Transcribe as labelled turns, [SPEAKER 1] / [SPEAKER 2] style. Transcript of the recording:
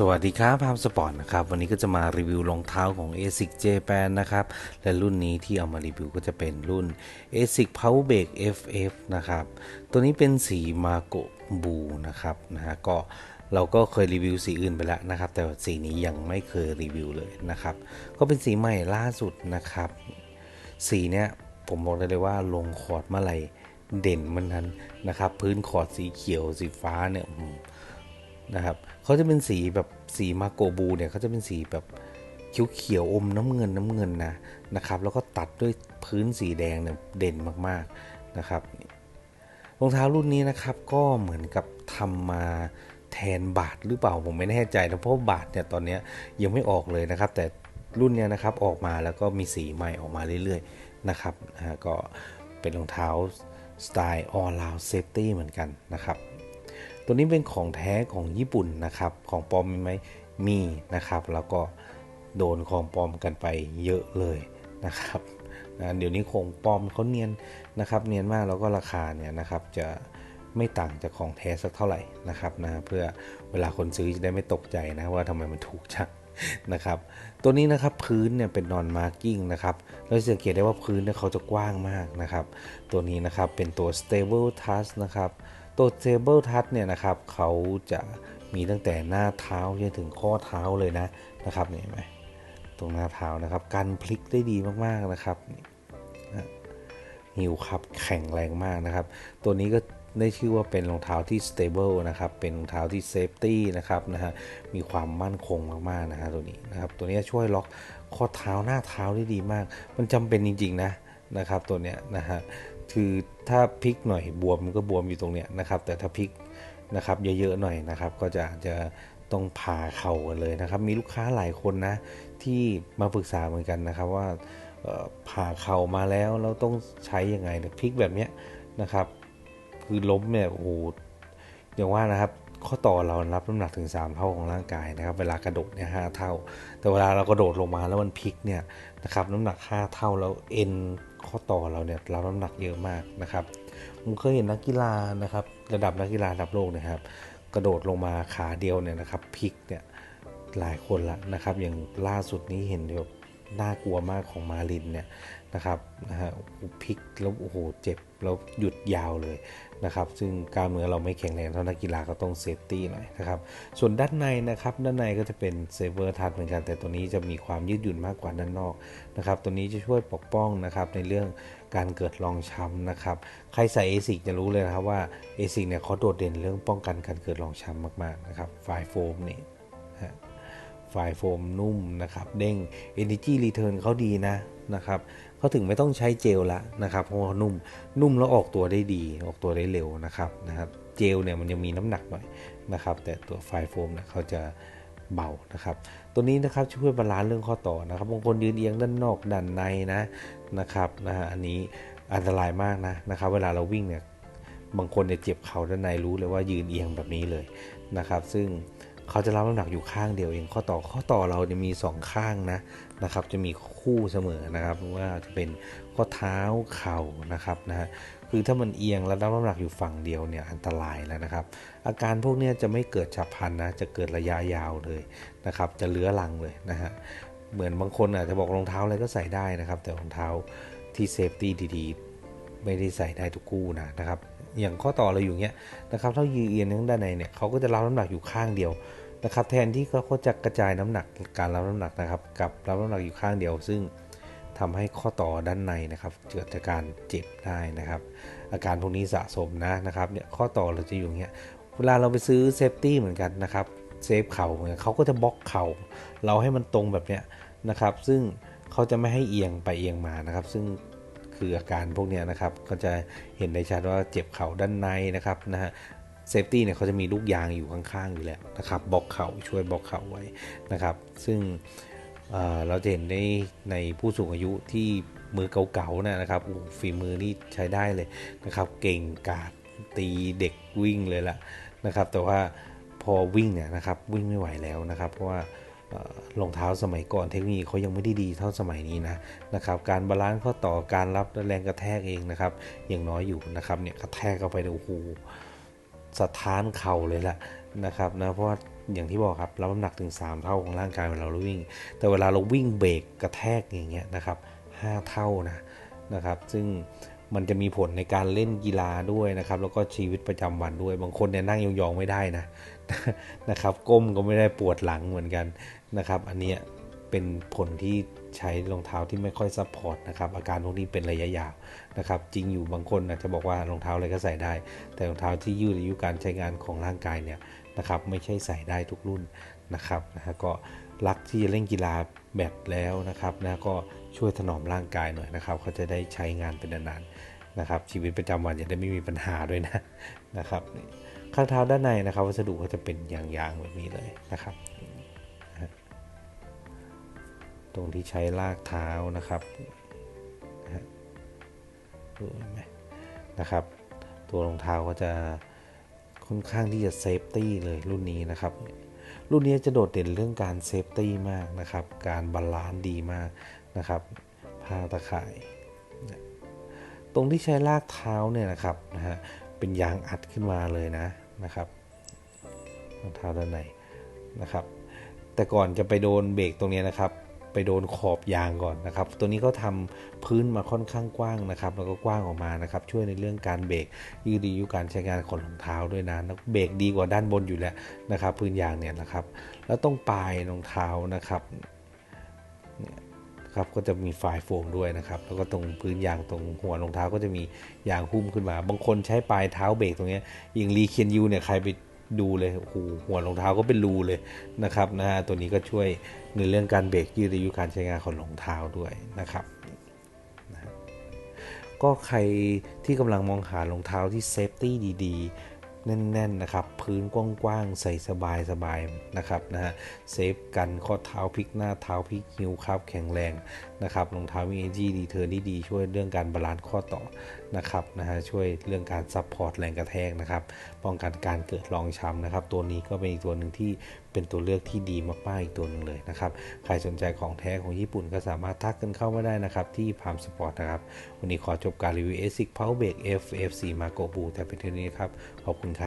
[SPEAKER 1] สวัสดีครับพามสปอร์ตนะครับ วันนี้ก็จะมารีวิวรองเท้าของ ASIC Japan นะครับ และรุ่นนี้ที่เอามารีวิวก็จะเป็นรุ่น ASIC Power Break FF นะครับ ตัวนี้เป็นสีมาโกบูนะครับนะฮะก็เราก็เคยรีวิวสีอื่นไปแล้วนะครับ แต่สีนี้ยังไม่เคยรีวิวเลยนะครับ ก็เป็นสีใหม่ล่าสุดนะครับ สีเนี้ยผมบอกได้เลยว่าลงคอร์ดเมื่อไหร่เด่นมันนั้นนะครับ พื้นคอร์ดสีเขียวสีฟ้าเนี่ย นะครับเขาจะเป็นสีแบบสีมาโกบูเนี่ยเขาจะเป็นสีแบบเขียวเขียวๆอมน้ำเงินน้ำเงินนะนะครับ แล้วก็ตัดด้วยพื้นสีแดงเนี่ยเด่นมากๆนะครับรองเท้ารุ่นนี้นะครับก็เหมือนกับทำมาแทนบาทหรือเปล่าผมไม่แน่ใจนะเพราะว่าบาทเนี่ยตอนนี้ยังไม่ออกเลยนะครับ แต่รุ่นเนี้ยนะครับออกมาแล้วก็มีสีใหม่ออกมาเรื่อยๆนะครับนะก็เป็นรองเท้าสไตล์ all round safety เหมือนกันนะครับ ตัวนี้เป็นของแท้ของญี่ปุ่นนะครับ ของปลอมมีไหมมีนะครับ แล้วก็โดนของปลอมกันไปเยอะเลยนะครับนะเดี๋ยวนี้ของปลอมเขาเนียนนะครับ เนียนมากแล้วก็ราคาเนี่ยนะครับจะไม่ต่างจากของแท้สักเท่าไหร่นะครับนะเพื่อเวลาคนซื้อจะได้ไม่ตกใจนะว่าทำไมมันถูกจังนะครับ ตัวนี้นะครับพื้นเนี่ยเป็นนอนมาร์กิ้งนะครับเราสังเกตได้ว่าพื้นเนี่ยเขาจะกว้างมากนะครับ ตัวนี้นะครับเป็นตัว stable touch นะครับ ตัว stable touch เนี่ยนะครับเขาจะมีตั้งแต่หน้าเท้าจนถึงข้อเท้าเลยนะนะครับเห็นไหมตรงหน้าเท้านะครับกันพลิกได้ดีมากๆนะครับนี่นะหิวครับแข็งแรงมากนะครับ ตัวนี้ก็ได้ชื่อว่าเป็นรองเท้าที่ stable นะครับ เป็นรองเท้าที่ safety นะครับนะฮะ มีความมั่นคงมากๆนะฮะตัวนี้นะครับ ตัวนี้ช่วยล็อกข้อเท้าหน้าเท้าได้ดีมาก มันจำเป็นจริงๆนะนะครับตัวเนี้ยนะฮะ คือถ้าพลิกหน่อยบวมมันก็บวมอยู่ตรงเนี้ยนะครับ แต่ถ้าพลิกนะครับเยอะๆหน่อยนะครับ ก็จะจะต้องผ่าเข่ากันเลยนะครับ มีลูกค้าหลายคนนะที่มาปรึกษาเหมือนกันนะครับว่าผ่าเข่ามาแล้วเราต้องใช้ยังไงเนี่ยพลิกแบบเนี้ยนะครับ คือล้มเนี่ยโอ้โหอย่างว่านะครับข้อต่อเรารับน้ำหนักถึง 3 เท่าของร่างกายนะครับ เวลากระโดดเนี่ยหเท่า แต่เวลาเรากระโดดลงมาแล้วมันพลิกเนี่ย นะครับน้ำหนัก 5 เท่าแล้วเอ็นข้อต่อเราเนี่ยรับน้ำหนักเยอะมากนะครับผมเคยเห็นนักกีฬานะครับ ระดับนักกีฬาระดับโลกนะครับ กระโดดลงมาขาเดียวเนี่ยนะครับพลิกเนี่ยหลายคนละนะครับ อย่างล่าสุดนี้เห็นแบบ น่ากลัวมากของมาลินเนี่ยนะครับนะฮะพลิกแล้วโอ้โหเจ็บแล้วหยุดยาวเลยนะครับ ซึ่งกล้ามเนื้อเราไม่แข็งแรงเท่านักกีฬาก็ต้องเซฟตี้หน่อยนะครับ ส่วนด้านในนะครับ ด้านในก็จะเป็นเซเวอร์ทัชเหมือนกัน แต่ตัวนี้จะมีความยืดหยุ่นมากกว่าด้านนอกนะครับ ตัวนี้จะช่วยปกป้องนะครับในเรื่องการเกิดรองช้ำนะครับ ใครใส่ ASIC จะรู้เลยนะครับว่า ASIC เนี่ยเขาโดดเด่นเรื่องป้องกันการเกิดรองช้ำมากๆนะครับไฟโฟมนี่นะฮะ ไฟล์โฟมนุ่มนะครับเด้ง Energy Return เขาดีนะนะครับเขาถึงไม่ต้องใช้เจลละนะครับเพราะว่านุ่มนุ่มแล้วออกตัวได้ดี ออกตัวได้เร็วนะครับนะครับเจลเนี่ยมันยังมีน้ำหนักหน่อยนะครับ แต่ตัวไฟล์โฟมเนี่ยเขาจะเบานะครับ ตัวนี้นะครับช่วยบาลานซ์เรื่องข้อต่อนะครับบางคนยืนเอียงด้านนอกด้านในนะนะครับนะฮะอันนี้อันตรายมากนะนะครับ เวลาเราวิ่งเนี่ยบางคนเนี่ยเจ็บเข่าด้านในรู้เลยว่ายืนเอียงแบบนี้เลยนะครับ ซึ่ง เขาจะรับน้ำหนักอยู่ข้างเดียวเองข้อต่อข้อต่อเราเนี่ยมี 2 ข้างนะนะครับ จะมีคู่เสมอนะครับว่าจะเป็นข้อเท้าเข่านะครับนะฮะคือถ้ามันเอียงแล้วรับน้ำหนักอยู่ฝั่งเดียวเนี่ยอันตรายแล้วนะครับ อาการพวกนี้จะไม่เกิดฉับพลันนะจะเกิดระยะยาวเลยนะครับ จะเลื้อรังเลยนะฮะเหมือนบางคนอาจจะบอกรองเท้าอะไรก็ใส่ได้นะครับ แต่รองเท้าที่เซฟตี้ดีๆ ไม่ได้ใส่ได้ทุกคู่นะนะครับ อย่างข้อต่อเราอยู่เงี้ยนะครับถ้ายืนเอียงทั้งด้านในเนี่ยเขาก็จะรับน้ำหนักอยู่ข้างเดียวนะครับ แทนที่เขาจะกระจายน้ำหนักการรับน้ำหนักนะครับกับรับน้ำหนักอยู่ข้างเดียว ซึ่งทำให้ข้อต่อด้านในนะครับเกิดจากการเจ็บได้นะครับ อาการพวกนี้สะสมนะนะครับเนี่ยข้อต่อเราจะอยู่เงี้ยเวลาเราไปซื้อเซฟตี้เหมือนกันนะครับเซฟเข่าเหมือนกันเขาก็จะบล็อกเข่าเราให้มันตรงแบบเนี้ยนะครับ ซึ่งเขาจะไม่ให้เอียงไปเอียงมานะครับ ซึ่ง คืออาการพวกนี้นะครับ ก็จะเห็นได้ชัดว่าเจ็บเข่าด้านในนะครับนะฮะเซฟตี้เนี่ยเขาจะมีลูกยางอยู่ข้างๆอยู่แล้วนะครับบล็อกเข่าช่วยบล็อกเข่าไว้นะครับ ซึ่งเเราจะเห็นในในผู้สูงอายุที่มือเก่าๆนะครับโอ้ฝีมือนี่ใช้ได้เลยนะครับ เก่งกาดตีเด็กวิ่งเลยล่ะนะครับ แต่ว่าพอวิ่งเนี่ยนะครับวิ่งไม่ไหวแล้วนะครับ เพราะว่า รองเท้าสมัยก่อนเทคโนโลยีเขายังไม่ได้ดีเท่าสมัยนี้นะนะครับการบาลานซ์ข้อต่อการรับแรงกระแทกเองนะครับยังน้อยอยู่นะครับเนี่ยกระแทกเข้าไปเนี่ยโอ้โหสะท้านเข่าเลยละนะครับนะเพราะว่าอย่างที่บอกครับรับน้ำหนักถึง 3 เท่าของร่างกายเวลาเราวิ่ง แต่เวลาเราวิ่งเบรกกระแทกอย่างเงี้ยนะครับ5เท่านะนะครับ ซึ่ง มันจะมีผลในการเล่นกีฬาด้วยนะครับ แล้วก็ชีวิตประจำวันด้วย บางคนเนี่ยนั่งยองๆไม่ได้นะนะครับ ก้มก็ไม่ได้ปวดหลังเหมือนกันนะครับ อันเนี้ยเป็นผลที่ใช้รองเท้าที่ไม่ค่อยซัพพอร์ตนะครับ อาการพวกนี้เป็นระยะยาวนะครับ จริงอยู่บางคนอาจจะบอกว่ารองเท้าอะไรก็ใส่ได้ แต่รองเท้าที่ยืดอายุการใช้งานของร่างกายเนี่ยนะครับ ไม่ใช่ใส่ได้ทุกรุ่นนะครับนะฮะก็รักที่จะเล่นกีฬาแบดแล้วนะครับนะก็ ช่วยถนอมร่างกายหน่อยนะครับ เขาจะได้ใช้งานเป็นนานๆนะครับ ชีวิตประจำวันจะได้ไม่มีปัญหาด้วยนะนะครับข้างเท้าด้านในนะครับ วัสดุก็จะเป็นยางๆแบบนี้เลยนะครับ ตรงที่ใช้ลากเท้านะครับดูไหมนะครับ ตัวรองเท้าก็จะค่อนข้างที่จะเซฟตี้เลยรุ่นนี้นะครับ รุ่นนี้จะโดดเด่นเรื่องการเซฟตี้มากนะครับ การบาลานซ์ดีมากนะครับผ้าตะข่าย ตรงที่ใช้ลากเท้าเนี่ยนะครับนะฮะเป็นยางอัดขึ้นมาเลยนะนะครับรองเท้าด้านในนะครับ แต่ก่อนจะไปโดนเบรกตรงนี้นะครับ ไปโดนขอบยางก่อนนะครับ ตัวนี้เขาทำพื้นมาค่อนข้างกว้างนะครับ แล้วก็กว้างออกมานะครับ ช่วยในเรื่องการเบรกยืดียุการใช้งานของรองเท้าด้วยนะเบรกดีกว่าด้านบนอยู่แล้วนะครับ พื้นยางเนี่ยนะครับ แล้วตรงปลายรองเท้านะครับครับก็จะมีฝายโฟมด้วยนะครับ แล้วก็ตรงพื้นยางตรงหัวรองเท้าก็จะมียางหุ้มขึ้นมา บางคนใช้ปลายเท้าเบรกตรงนี้ยิงรีเคียนยูเนี่ยใครไป ดูเลยโอ้โหหัวรองเท้าก็เป็นรูเลยนะครับนะฮะตัวนี้ก็ช่วยในเรื่องการเบรกยืดอายุการใช้งานของรองเท้าด้วยนะครับนะก็ใครที่กำลังมองหารองเท้าที่เซฟตี้ดีๆ แน่นๆนะครับ พื้นกว้างๆ ใส่สบายๆนะครับนะฮะเซฟกันข้อเท้าพลิกหน้าเท้าพลิกนิ้วครับแข็งแรงนะครับรองเท้ามีเอจีดีเทอร์ที่ดีช่วยเรื่องการบาลานซ์ข้อต่อนะครับนะฮะช่วยเรื่องการซับพอร์ตแรงกระแทกนะครับป้องกันการเกิดรองช้ำนะครับ ตัวนี้ก็เป็นอีกตัวหนึ่งที่เป็นตัวเลือกที่ดีมากๆอีกตัวหนึ่งเลยนะครับใครสนใจของแท้ของญี่ปุ่นก็สามารถทักกันเข้ามาได้นะครับที่พามสปอร์ตนะครับวันนี้ขอจบการรีวิว ASIC Power Break FF4 Marco Blue แต่เป็นเท่านี้ครับขอบคุณครับ